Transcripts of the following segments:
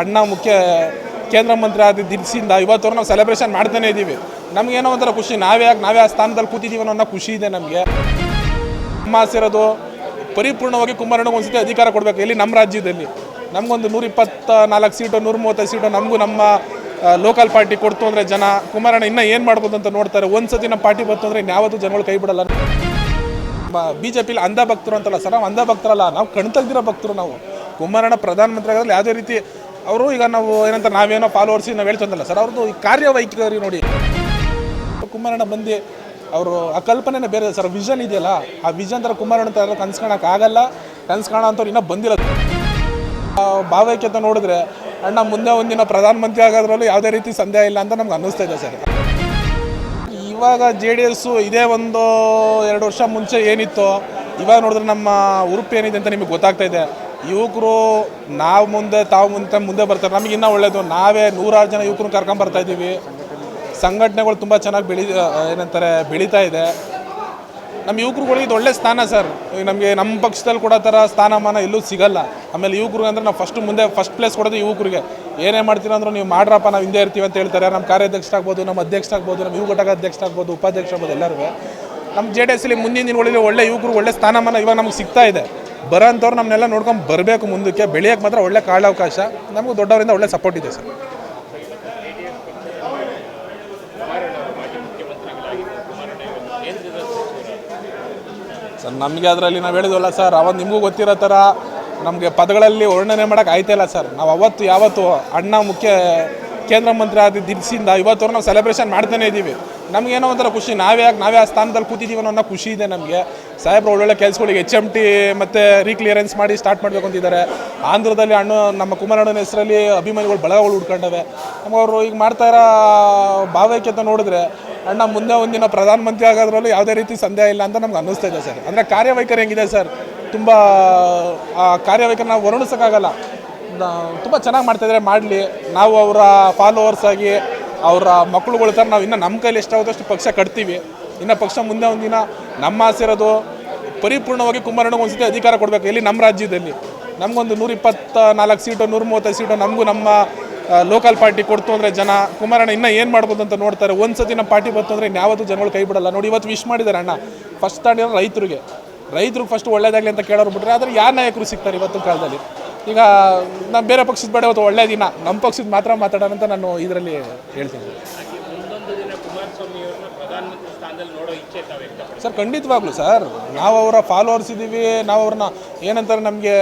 ಅಣ್ಣ ಮುಖ್ಯ ಕೇಂದ್ರ ಮಂತ್ರಿ ಆದ ದಿನಸಿಂದ ಇವತ್ತವರೆಗೂ ನಾವು ಸೆಲೆಬ್ರೇಷನ್ ಮಾಡ್ತಾನೆ ಇದ್ದೀವಿ. ನಮಗೇನೋ ಒಂಥರ ಖುಷಿ. ನಾವೇ ಯಾಕೆ ನಾವೇ ಆ ಸ್ಥಾನದಲ್ಲಿ ಕೂತಿದ್ದೀವಿ ಅನ್ನೋ ಖುಷಿ ಇದೆ ನಮಗೆ. ನಮ್ಮ ಆಸಿರೋದು ಪರಿಪೂರ್ಣವಾಗಿ ಕುಮಾರಣ್ಣಗೆ ಒಂದ್ಸತಿ ಅಧಿಕಾರ ಕೊಡಬೇಕು. ಇಲ್ಲಿ ನಮ್ಮ ರಾಜ್ಯದಲ್ಲಿ. ನಮಗೊಂದು ನೂರ ಇಪ್ಪತ್ತ ನಾಲ್ಕು ಸೀಟು ನೂರ ಮೂವತ್ತೈದು ಸೀಟು ನಮಗೂ ನಮ್ಮ ಲೋಕಲ್ ಪಾರ್ಟಿ ಕೊಡ್ತು ಅಂದರೆ ಜನ. ಕುಮಾರಣ್ಣ ಇನ್ನೂ ಏನು ಮಾಡ್ಬೋದು ಅಂತ ನೋಡ್ತಾರೆ. ಒಂದು ಸತಿ ನಮ್ಮ ಪಾರ್ಟಿ ಬಂತು ಅಂದರೆ ಇನ್ಯಾವತ್ತೂ ಜನಗಳು ಕೈ ಬಿಡಲ್ಲ. ಬಿ ಜೆ ಪಿಲಿ ಅಂಧ ಭಕ್ತರು ಅಂತಲ್ಲ ಸರ್, ನಾವು ಅಂಧ ಭಕ್ತರಲ್ಲ. ನಾವು ಕಣ್ತಗ್ದಿರೋ ಭಕ್ತರು ನಾವು. ಕುಮಾರಣ್ಣ ಪ್ರಧಾನಮಂತ್ರಿ ಆಗೋದ್ರಲ್ಲಿ ಯಾವುದೇ ರೀತಿ ಅವರು ಈಗ ನಾವು ಏನಂತ ನಾವೇನೋ ಫಾಲೋವರ್ಸಿ ನಾವು ಹೇಳ್ತಂದಲ್ಲ ಸರ್ ಅವ್ರದ್ದು ಈ ಕಾರ್ಯವೈಖರಿ ನೋಡಿ. ಕುಮಾರಣ್ಣ ಬಂದು ಅವರು ಆ ಕಲ್ಪನೆನೇ ಬೇರೆ, ಸರ್ ವಿಷನ್ ಇದೆಯಲ್ಲ, ಆ ವಿಷನ್ ಥರ ಕುಮಾರಣ್ಣ ಥರ ಕನ್ಸ್ಕೊಳಕ್ಕೆ ಆಗಲ್ಲ. ಕನ್ಸ್ಕೊಳ ಅಂತವ್ರು ಇನ್ನೂ ಬಂದಿಲ್ಲ. ಭಾವೈಕ್ಯತೆ ನೋಡಿದ್ರೆ, ಅಣ್ಣ ಮುಂದೆ ಒಂದಿನ ಪ್ರಧಾನಮಂತ್ರಿ ಆಗೋದ್ರಲ್ಲೂ ಯಾವುದೇ ರೀತಿ ಸಂದೇಹ ಇಲ್ಲ ಅಂತ ನಮ್ಗೆ ಅನ್ನಿಸ್ತಾ ಇದೆ, ಸರ್. ಇವಾಗ ಜೆ ಡಿ ಎಸ್ಸು ಇದೇ ಒಂದು ಎರಡು ವರ್ಷ ಮುಂಚೆ ಏನಿತ್ತು, ಇವಾಗ ನೋಡಿದ್ರೆ ನಮ್ಮ ಉರುಪು ಏನಿದೆ ಅಂತ ನಿಮಗೆ ಗೊತ್ತಾಗ್ತಾ ಇದೆ. ಯುವಕರು ನಾವು ಮುಂದೆ, ತಾವು ಮುಂದೆ ಮುಂದೆ ಬರ್ತಾರೆ. ನಮಗೆ ಇನ್ನೂ ಒಳ್ಳೆಯದು ನಾವೇ ನೂರಾರು ಜನ ಯುವಕರು ಕರ್ಕೊಂಬರ್ತಾ ಇದ್ದೀವಿ. ಸಂಘಟನೆಗಳು ತುಂಬ ಚೆನ್ನಾಗಿ ಬೆಳಿ ಏನಂತಾರೆ, ಬೆಳೀತಾ ಇದೆ. ನಮ್ಮ ಯುವಕರುಗಳಿಗೆ ಇದು ಒಳ್ಳೆ ಸ್ಥಾನ ಸರ್. ನಮಗೆ ನಮ್ಮ ಪಕ್ಷದಲ್ಲಿ ಕೊಡೋ ಥರ ಸ್ಥಾನಮಾನ ಎಲ್ಲೂ ಸಿಗಲ್ಲ. ಆಮೇಲೆ ಯುವಕರಿಗೆ ಅಂದರೆ ನಾವು ಫಸ್ಟ್ ಮುಂದೆ ಫಸ್ಟ್ ಪ್ಲೇಸ್ ಕೊಡೋದು ಯುವಕರಿಗೆ. ಏನೇ ಮಾಡ್ತೀರ ಅಂದ್ರೂ ನೀವು ಮಾಡ್ರಪ್ಪ, ನಾವು ಹಿಂದೆ ಇರ್ತೀವಿ ಅಂತ ಹೇಳ್ತಾರೆ. ನಮ್ಮ ಕಾರ್ಯಾಧ್ಯಕ್ಷರಾಗ್ಬೋದು ನಮ್ಮ ಅಧ್ಯಕ್ಷರಾಗ್ಬೋದು ನಮ್ಮ ಯುವ ಘಟಕ ಅಧ್ಯಕ್ಷರಾಗ್ಬೋದು ಉಪಾಧ್ಯಕ್ಷರಾಗ್ಬೋದು ಎಲ್ಲರಿಗೂ. ನಮ್ಮ ಜೆ ಡಿ ಎಸ್ಸಲ್ಲಿ ಮುಂದಿನ ದಿನಗಳಲ್ಲಿ ಒಳ್ಳೆ ಯುವಕರು, ಒಳ್ಳೆ ಸ್ಥಾನಮಾನ ಇವಾಗ ನಮ್ಗೆ ಸಿಗ್ತಾ ಇದೆ. ಬರೋಂಥವ್ರು ನಮ್ಮನ್ನೆಲ್ಲ ನೋಡ್ಕೊಂಡು ಬರಬೇಕು ಮುಂದಕ್ಕೆ. ಬೆಳೆಯೋಕ್ಕೆ ಮಾತ್ರ ಒಳ್ಳೆ ಕಾಳಾವಕಾಶ ನಮಗೂ ದೊಡ್ಡವರಿಂದ ಒಳ್ಳೆ ಸಪೋರ್ಟ್ ಇದೆ ಸರ್. ಸರ್, ನಮಗೆ ಅದರಲ್ಲಿ ನಾವು ಹೇಳಿದ್ವಲ್ಲ ಸರ್ ಅವಾಗ ನಿಮಗೂ ಗೊತ್ತಿರೋ ಥರ ನಮಗೆ ಪದಗಳಲ್ಲಿ ವರ್ಣನೆ ಮಾಡೋಕೆ ಆಯ್ತಿಲ್ಲ ಸರ್. ನಾವು ಅವತ್ತು ಯಾವತ್ತು ಅಣ್ಣ ಮುಖ್ಯ ಕೇಂದ್ರ ಮಂತ್ರಿ ಆದ ದಿಲ್ಸಿಂದ ಇವತ್ತವರೆಗೂ ನಾವು ಸೆಲೆಬ್ರೇಷನ್ ಮಾಡ್ತಾನೆ ಇದ್ದೀವಿ ನಮಗೇನೋ ಒಂಥರ ಖುಷಿ. ನಾವೇ ಯಾಕೆ ನಾವೇ ಆ ಸ್ಥಾನದಲ್ಲಿ ಕೂತಿದ್ದೀವಿ ಅನ್ನೋ ಖುಷಿ ಇದೆ ನಮಗೆ. ಸಾಹೇಬ್ರು ಒಳ್ಳೊಳ್ಳೆ ಕೆಲಸಗಳಿಗೆ ಎಚ್ ಎಂ ಟಿ ಮತ್ತು ರೀಕ್ಲಿಯರೆನ್ಸ್ ಮಾಡಿ ಸ್ಟಾರ್ಟ್ ಮಾಡಬೇಕು ಅಂತಿದ್ದಾರೆ. ಆಂಧ್ರದಲ್ಲಿ ಅಣ್ಣ ನಮ್ಮ ಕುಮಾರಣ್ಣನ ಹೆಸರಲ್ಲಿ ಅಭಿಮಾನಿಗಳು ಬಳಗಗಳು ಹುಡ್ಕೊಂಡವೆ. ನಮ್ಮವರು ಈಗ ಮಾಡ್ತಾ ಇರೋ ಭಾವೈಕ್ಯತೆ ನೋಡಿದ್ರೆ ಅಣ್ಣ ಮುಂದೆ ಒಂದಿನ ಪ್ರಧಾನಮಂತ್ರಿ ಆಗೋದ್ರಲ್ಲೂ ಯಾವುದೇ ರೀತಿ ಸಂದೇಹ ಇಲ್ಲ ಅಂತ ನಮ್ಗೆ ಅನ್ನಿಸ್ತಾ ಇದೆ ಸರ್. ಅಂದರೆ ಕಾರ್ಯವೈಖರಿ ಹೆಂಗಿದೆ ಸರ್? ತುಂಬ, ಆ ಕಾರ್ಯವೈಖರಿ ನಾವು ವರ್ಣಿಸೋಕ್ಕಾಗಲ್ಲ. ತುಂಬ ಚೆನ್ನಾಗಿ ಮಾಡ್ತಾಯಿದ್ದಾರೆ ಮಾಡಲಿ. ನಾವು ಅವರ ಫಾಲೋವರ್ಸ್ ಆಗಿ, ಅವರ ಮಕ್ಕಳುಗಳ ಥರ ನಾವು ಇನ್ನೂ ನಮ್ಮ ಕೈಲಿ ಎಷ್ಟಾಗುತ್ತೋ ಪಕ್ಷ ಕಟ್ತೀವಿ. ಇನ್ನು ಪಕ್ಷ ಮುಂದೆ ಒಂದಿನ ನಮ್ಮ ಆಸೆ ಇರೋದು ಪರಿಪೂರ್ಣವಾಗಿ ಕುಮಾರಣ್ಣಗೆ ಒಂದ್ಸತಿ ಅಧಿಕಾರ ಕೊಡಬೇಕು ಇಲ್ಲಿ ನಮ್ಮ ರಾಜ್ಯದಲ್ಲಿ. ನಮಗೊಂದು ನೂರ ಇಪ್ಪತ್ತ ನಾಲ್ಕು ಸೀಟು ನೂರ ಮೂವತ್ತೈದು ಸೀಟು ನಮಗೂ ನಮ್ಮ ಲೋಕಲ್ ಪಾರ್ಟಿ ಕೊಡ್ತು ಅಂದರೆ ಜನ. ಕುಮಾರಣ್ಣ ಇನ್ನೂ ಏನು ಮಾಡ್ಬೋದು ಅಂತ ನೋಡ್ತಾರೆ. ಒಂದು ಸತಿ ನಮ್ಮ ಪಾರ್ಟಿ ಬಂತು ಅಂದರೆ ಇನ್ಯಾವತ್ತೂ ಜನಗಳು ಕೈ ಬಿಡಲ್ಲ. ನೋಡಿ, ಇವತ್ತು ವಿಶ್ ಮಾಡಿದ್ದಾರೆ ಅಣ್ಣ. ಫಸ್ಟ್ ತಾಂಡಿರೋ ರೈತರಿಗೆ. ರೈತರಿಗೆ ಫಸ್ಟ್ ಒಳ್ಳೆಯದಾಗಲಿ ಅಂತ ಕೇಳೋರು ಬಿಟ್ರೆ ಆದರೆ ಯಾರು ನಾಯಕರು ಸಿಗ್ತಾರೆ ಇವತ್ತಿನ ಕಾಲದಲ್ಲಿ? ಈಗ ನಾನು ಬೇರೆ ಪಕ್ಷದ ಬೇಡ ಇವತ್ತು ಒಳ್ಳೆ ದಿನ ನಮ್ಮ ಪಕ್ಷದ ಮಾತ್ರ ಮಾತಾಡೋಣ ಅಂತ ನಾನು ಇದರಲ್ಲಿ ಹೇಳ್ತೀನಿ. ಸರ್ ಖಂಡಿತವಾಗ್ಲು ಸರ್. ನಾವು ಅವರ ಫಾಲೋವರ್ಸ್ ಇದ್ದೀವಿ ನಾವು ಅವ್ರನ್ನ ಏನಂತಾರೆ ನಮಗೆ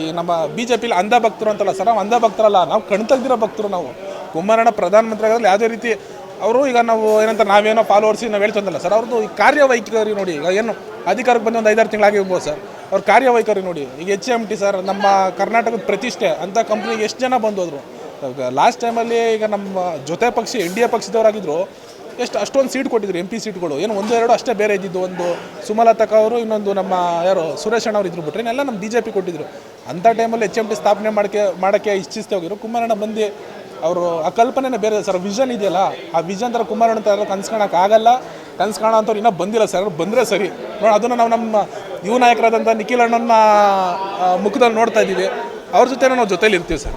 ಈ ನಮ್ಮ ಬಿ ಜೆ ಪಿಲಿ ಅಂಧ ಭಕ್ತರು ಅಂತಲ್ಲ ಸರ್ ನಾವು ಅಂಧ ಭಕ್ತರಲ್ಲ ನಾವು ಕಣ್ತಗ್ದಿರೋ ಭಕ್ತರು ನಾವು. ಕುಮಾರಣ್ಣ ಪ್ರಧಾನಮಂತ್ರಿ ಆಗೋದ್ರಲ್ಲಿ ಯಾವುದೇ ರೀತಿ ಅವರು ಈಗ ನಾವು ಏನಂತ ನಾವೇನೋ ಫಾಲೋವರ್ಸಿ ನಾವು ಹೇಳ್ತಂದಲ್ಲ ಸರ್ ಅವ್ರದ್ದು ಈ ಕಾರ್ಯವೈಖರಿ ನೋಡಿ ಈಗ ಏನು ಅಧಿಕಾರಕ್ಕೆ ಬಂದು ಒಂದು ಐದಾರು ತಿಂಗಳಾಗಿರ್ಬೋದು ಸರ್. ಅವ್ರ ಕಾರ್ಯವೈಖರಿ ನೋಡಿ. ಈಗ ಎಚ್ ಎಂ ಟಿ ಸರ್ ನಮ್ಮ ಕರ್ನಾಟಕದ ಪ್ರತಿಷ್ಠೆ ಅಂಥ ಕಂಪ್ನಿಗೆ ಎಷ್ಟು ಜನ ಬಂದೋದ್ರು. ಲಾಸ್ಟ್ ಟೈಮಲ್ಲಿ ಈಗ ನಮ್ಮ ಜೊತೆ ಪಕ್ಷ ಎನ್ ಡಿ ಎ ಪಕ್ಷದವರಾಗಿದ್ದರು ಎಷ್ಟು ಅಷ್ಟೊಂದು ಸೀಟ್ ಕೊಟ್ಟಿದ್ರು ಎಂ ಪಿ ಸೀಟ್ಗಳು ಏನು ಒಂದು, ಎರಡು ಅಷ್ಟೇ ಬೇರೆ ಇದ್ದಿದ್ದು. ಒಂದು ಸುಮಲತಕ ಅವರು, ಇನ್ನೊಂದು ನಮ್ಮ ಯಾರು ಸುರೇಶ್ ಅಣ್ಣ ಅವ್ರು ಇದ್ರು ಬಿಟ್ರೆ ಎಲ್ಲ ನಮ್ಮ ಬಿ ಜೆ ಪಿ ಕೊಟ್ಟಿದ್ರು. ಅಂಥ ಟೈಮಲ್ಲಿ ಎಚ್ ಎಂ ಟಿ ಸ್ಥಾಪನೆ ಮಾಡಕ್ಕೆ ಮಾಡೋಕ್ಕೆ ಇಚ್ಛಿಸ್ತೇ ಹೋಗಿದ್ರು. ಕುಮಾರಣ್ಣ ಬಂದು ಅವರು ಆ ಕಲ್ಪನೆನೇ ಬೇರೆ ಸರ್ ವಿಷನ್ ಇದೆಯಲ್ಲ, ಆ ವಿಷನ್ ಥರ ಕುಮಾರಣ್ಣ ಥರ ಕನ್ಸ್ಕೊಳಕ್ಕೆ ಆಗಲ್ಲ ಕಾಣೋಂಥವ್ರು ಇನ್ನೂ ಬಂದಿಲ್ಲ ಸರ್ ಬಂದರೆ ಸರಿ. ನೋಡಿ, ಅದನ್ನು ನಾವು ನಮ್ಮ ಯುವ ನಾಯಕರಾದಂಥ ನಿಖಿಲ್ ಅಣ್ಣನ ಮುಖದಲ್ಲಿ ನೋಡ್ತಾ ಇದ್ದೀವಿ. ಅವ್ರ ಜೊತೆ ನಾವು ಜೊತೇಲಿ ಇರ್ತೀವಿ ಸರ್.